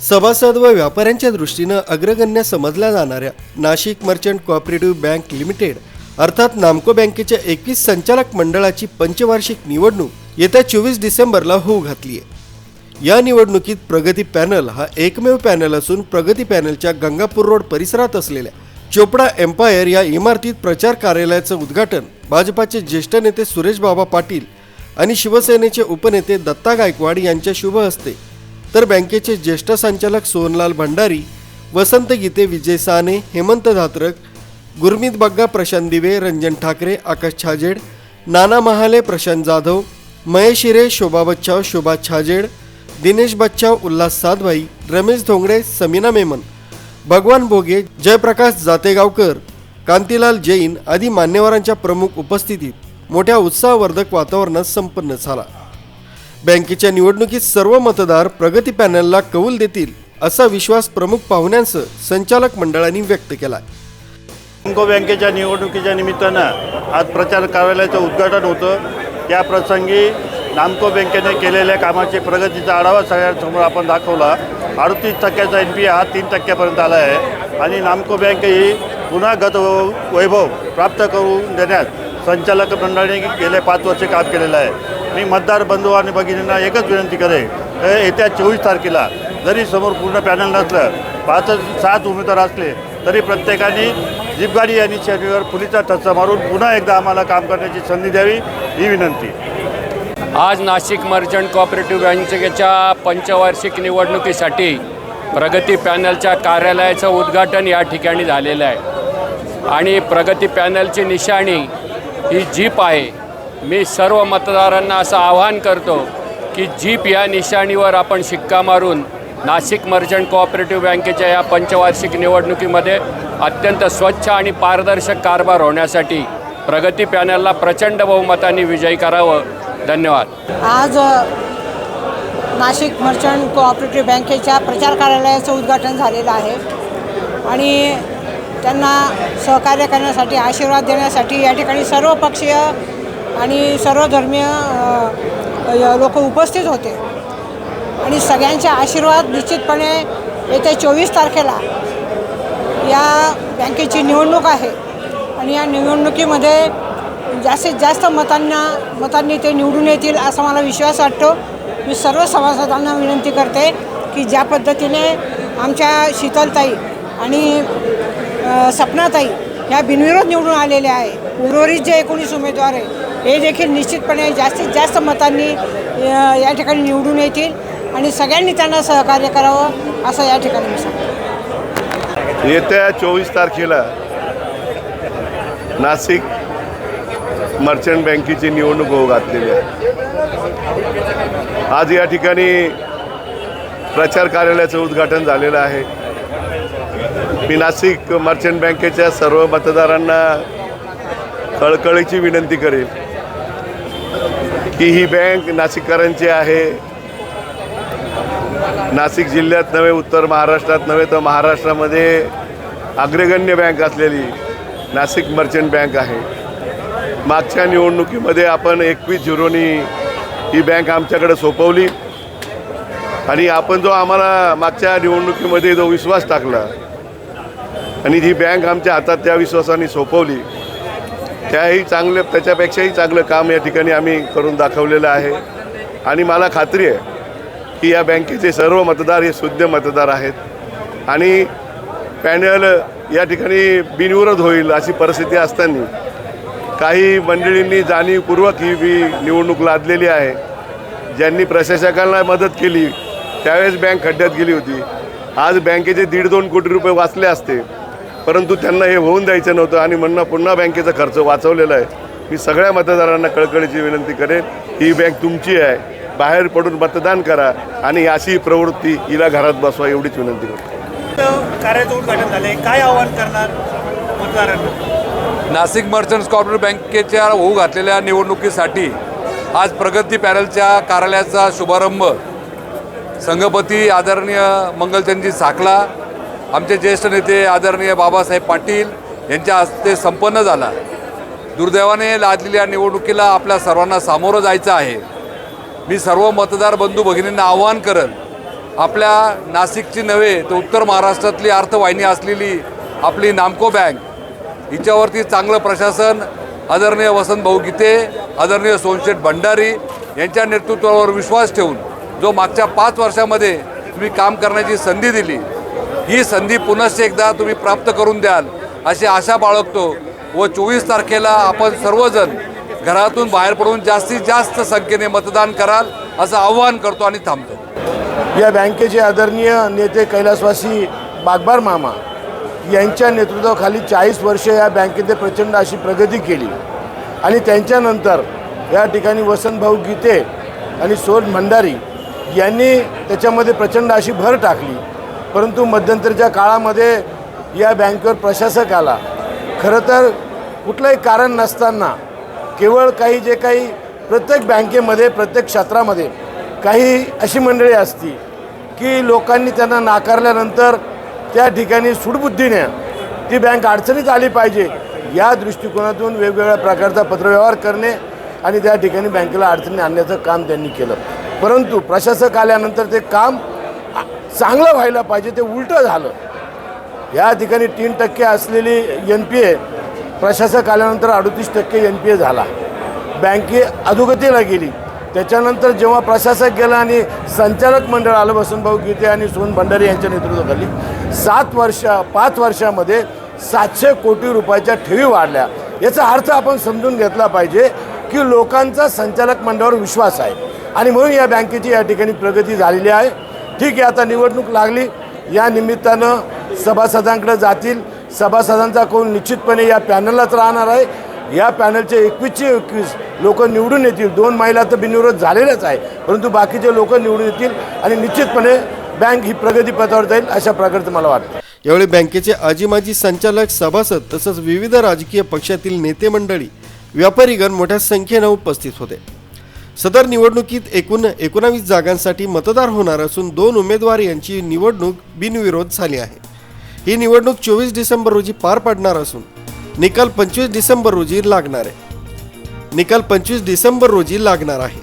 सभासद व व्यापाऱ्यांच्या दृष्टीनं अग्रगण्य समजल्या जाणाऱ्या Nashik merchant cooperative bank limited अर्थात नामको बँकेच्या एकवीस संचालक मंडळाची पंचवार्षिक निवडणूक येत्या चोवीस डिसेंबरला होऊ घातली आहे. या निवडणुकीत प्रगती पॅनल हा एकमेव पॅनल असून प्रगती पॅनलच्या गंगापूर रोड परिसरात असलेल्या चोपडा एम्पायर या इमारतीत प्रचार कार्यालयाचं उद्घाटन भाजपाचे ज्येष्ठ नेते सुरेश बाबा पाटील आणि शिवसेनेचे उपनेते दत्ता गायकवाड यांच्या शुभ हस्ते तर बँकेचे ज्येष्ठ संचालक सोनलाल भंडारी वसंत गीते विजय साने हेमंत धात्रक गुरमीत बग्गा प्रशांत दिवे रंजन ठाकरे आकाश छाजेड नाना महाले प्रशांत जाधव महेश हिरे शोभा बच्चाव शोभा छाजेड दिनेश बच्चाव उल्हास साधभाई रमेश धोंगडे समीना मेमन भगवान भोगे जयप्रकाश जातेगावकर कांतीलाल जैन आदी मान्यवरांच्या प्रमुख उपस्थितीत मोठ्या उत्साहवर्धक वातावरणात संपन्न झाला. बँकेच्या निवडणुकीत सर्व मतदार प्रगती पॅनलला कौल देतील असा विश्वास प्रमुख पाहुण्यांसह संचालक मंडळांनी व्यक्त केला बँको बँकेच्या निवडणुकीच्या निमित्तानं आज प्रचार कार्यालयाचं उद्घाटन होतं. त्या प्रसंगी नामको बँकेने केलेल्या कामाची प्रगतीचा आढावा सगळ्यांसमोर आपण दाखवला. अडतीस टक्क्याचा एन पी हा तीन टक्क्यापर्यंत आला आहे आणि नामको बँक ही पुन्हा गत वैभव प्राप्त करून देण्यात संचालक मंडळाने गेले पाच वर्षे काम केलेलं आहे. मी मतदार बंधू आणि भगिनींना एकच विनंती करेन येत्या चोवीस तारखेला जरी समोर पूर्ण पॅनल नसलं पाच सात उमेदवार असले तरी प्रत्येकाने जीपगाडी आणि शरीरावर फुलीचा ठच्चा मारून पुन्हा एकदा आम्हाला काम करण्याची संधी द्यावी ही विनंती. आज नाशिक मर्चंट कॉपरेटिव्ह बँकेच्या पंचवार्षिक निवडणुकीसाठी प्रगती पॅनलच्या कार्यालयाचं उद्घाटन या ठिकाणी झालेलं आहे. आणि प्रगती पॅनलची निशाणी ही जीप आहे. मी सर्व मतदारांना असं आवाहन करतो की जीप या निशाणीवर आपण शिक्का मारून नाशिक मर्चंट कोऑपरेटिव्ह बँकेच्या या पंचवार्षिक निवडणुकीमध्ये अत्यंत स्वच्छ आणि पारदर्शक कारभार होण्यासाठी प्रगती पॅनलला प्रचंड बहुमताने विजयी करावं. धन्यवाद. आज नाशिक मर्चंट कोऑपरेटिव्ह बँकेच्या प्रचार कार्यालयाचं उद्घाटन झालेलं आहे. आणि त्यांना सहकार्य करण्यासाठी आशीर्वाद देण्यासाठी या ठिकाणी सर्व पक्षीय आणि सर्व धर्मीय लोक उपस्थित होते. आणि सगळ्यांचे आशीर्वाद निश्चितपणे येत्या चोवीस तारखेला या बँकेची निवडणूक आहे. आणि या निवडणुकीमध्ये जास्तीत जास्त मतांना मतांनी ते निवडून येतील असा मला विश्वास वाटतो. मी सर्व सभासदांना विनंती करते की ज्या पद्धतीने आमच्या शीतलताई आणि सपनाताई ह्या बिनविरोध निवडून आलेल्या आहे उर्वरित जे एकोणीस उमेदवार आहे हे देखील निश्चितपणे जास्तीत जास्त मतांनी या ठिकाणी निवडून येतील आणि सगळ्यांनी त्यांना सहकार्य करावं असं या ठिकाणी मी सांगतो. येत्या चोवीस तारखेला नाशिक मर्चंट बँकेची निवडणूक होऊ घातलेली आहे. आज या ठिकाणी प्रचार कार्यालयाचं उद्घाटन झालेलं आहे. मी नाशिक मर्चंट बँकेच्या सर्व मतदारांना कळकळीची विनंती करेन. की ही बँक नाशिककरांची आहे. नाशिक जिल्ह्यात नव्हे उत्तर महाराष्ट्रात नव्हे तर महाराष्ट्रामध्ये अग्रगण्य बँक असलेली नाशिक मर्चंट बँक आहे. मागच्या निवडणुकीमध्ये आपण एकवीस झिरोनी ही बँक आमच्याकडे सोपवली. आणि आपण जो आम्हाला मागच्या निवडणुकीमध्ये जो विश्वास टाकला आणि ही बँक आमच्या हातात त्या विश्वासाने सोपवली त्याही चांगलं त्याच्यापेक्षाही चांगलं काम या ठिकाणी आम्ही करून दाखवलेलं आहे. आणि मला खात्री आहे की या बँकेचे सर्व मतदार हे शुद्ध मतदार आहेत. आणि पॅनल या ठिकाणी बिनविरोध होईल अशी परिस्थिती असताना काही मंडळींनी जाणीवपूर्वक ही बी निवडणूक लादलेली आहे. ज्यांनी प्रशासकांना मदत केली त्यावेळेस बँक खड्ड्यात गेली होती. आज बँकेचे दीड दोन कोटी रुपये वाचले असते. परंतु त्यांना हे होऊन द्यायचं नव्हतं आणि म्हणणं पुन्हा बँकेचा खर्च वाचवलेला आहे. मी सगळ्या मतदारांना कळकळीची विनंती करेन ही बँक तुमची आहे. बाहेर पडून मतदान करा आणि अशी प्रवृत्ती हिला घरात बसवा एवढीच विनंती करतो. कार्याचं उद्घाटन झाले काय आव्हान करणार मतदारांना? नाशिक मर्चंट्स कॉर्पोरेट बँकेच्या होऊ घातलेल्या निवडणुकीसाठी आज प्रगती पॅनलच्या कार्यालयाचा शुभारंभ. संघपती आदरणीय मंगलचंदजी साखला आमचे ज्येष्ठ नेते आदरणीय बाबासाहेब पाटील यांच्या हस्ते संपन्न झाला. दुर्दैवाने लादलेल्या निवडणुकीला आपल्या सर्वांना सामोरं जायचं आहे. मी सर्व मतदार बंधू भगिनींना आवाहन करल आपल्या नाशिकची नव्हे तर उत्तर महाराष्ट्रातली अर्थवाहिनी असलेली आपली नामको बँक हिच्यावरती चांगलं प्रशासन आदरणीय वसंत भाऊ गीते आदरणीय सोनशेठ भंडारी यांच्या नेतृत्वावर विश्वास ठेवून जो मागच्या पाच वर्षामध्ये तुम्ही काम करण्याची संधी दिली ही संधी पुनश्च एकदा तुम्ही प्राप्त करून द्याल अशी आशा बाळगतो. व चोवीस तारखेला आपण सर्वजण घरातून बाहेर पडून जास्तीत जास्त संख्येने मतदान कराल असं आव्हान करतो आणि थांबतो. या बँकेचे आदरणीय नेते कैलासवासी बागबार मामा यांच्या नेतृत्वाखाली चाळीस वर्ष या बँकेने प्रचंड अशी प्रगती केली. आणि त्यांच्यानंतर या ठिकाणी वसंतभाऊ गीते आणि सोन भंडारी यांनी त्याच्यामध्ये प्रचंड अशी भर टाकली. परंतु मध्यंतरीच्या काळामध्ये या बँकेवर प्रशासक आला. खरं तर कुठलंही कारण नसताना केवळ काही जे काही प्रत्येक बँकेमध्ये प्रत्येक क्षेत्रामध्ये काही अशी मंडळी असती की लोकांनी त्यांना नाकारल्यानंतर त्या ठिकाणी सुडबुद्धीने ती बँक अडचणीत आली पाहिजे या दृष्टिकोनातून वेगवेगळ्या प्रकारचा पत्रव्यवहार करणे आणि त्या ठिकाणी बँकेला अडचणी आणण्याचं काम त्यांनी केलं. परंतु प्रशासक आल्यानंतर ते काम चांगलं व्हायला पाहिजे ते उलटं झालं. या ठिकाणी तीन टक्के असलेली एन पी ए प्रशासक आल्यानंतर अडतीस टक्के एन पी ए झाला. बँके अधोगतीला गेली. त्याच्यानंतर जेव्हा प्रशासक गेला आणि संचालक मंडळ आलं वसंतभाऊ गीते आणि सोन भंडारी यांच्या नेतृत्वाखाली सात वर्ष पाच वर्षामध्ये सातशे कोटी रुपयाच्या ठेवी वाढल्या. याचा अर्थ आपण समजून घेतला पाहिजे की लोकांचा संचालक मंडळावर विश्वास आहे. आणि म्हणून या बँकेची या ठिकाणी प्रगती झालेली आहे. ठीक आहे आता निवडणूक लागली. या निमित्तानं सभासदांकडे जातील. सभासदांचा कोण निश्चितपणे या पॅनललाच राहणार आहे. या पॅनलचे एकवीसचे एकवीस लोक निवडून येतील. दोन महिला तर बिनविरोध झालेल्याच आहे परंतु बाकीचे लोक निवडून येतील आणि निश्चितपणे बँक ही प्रगतीपथावर जाईल अशा प्रकारचं मला वाटतं. यावेळी बँकेचे आजी माजी संचालक सभासद तसंच विविध राजकीय पक्षातील नेते मंडळी व्यापारीगण मोठ्या संख्येनं उपस्थित होते. सदर निवडणुकीत एकूण एकोणावीस जागांसाठी मतदार होणार असून दोन उमेदवार यांची निवडणूक बिनविरोध झाली आहे. ही निवडणूक चोवीस डिसेंबर रोजी पार पडणार असून निकाल पंचवीस डिसेंबर रोजी लागणार आहे. निकाल पंचवीस डिसेंबर रोजी लागणार आहे.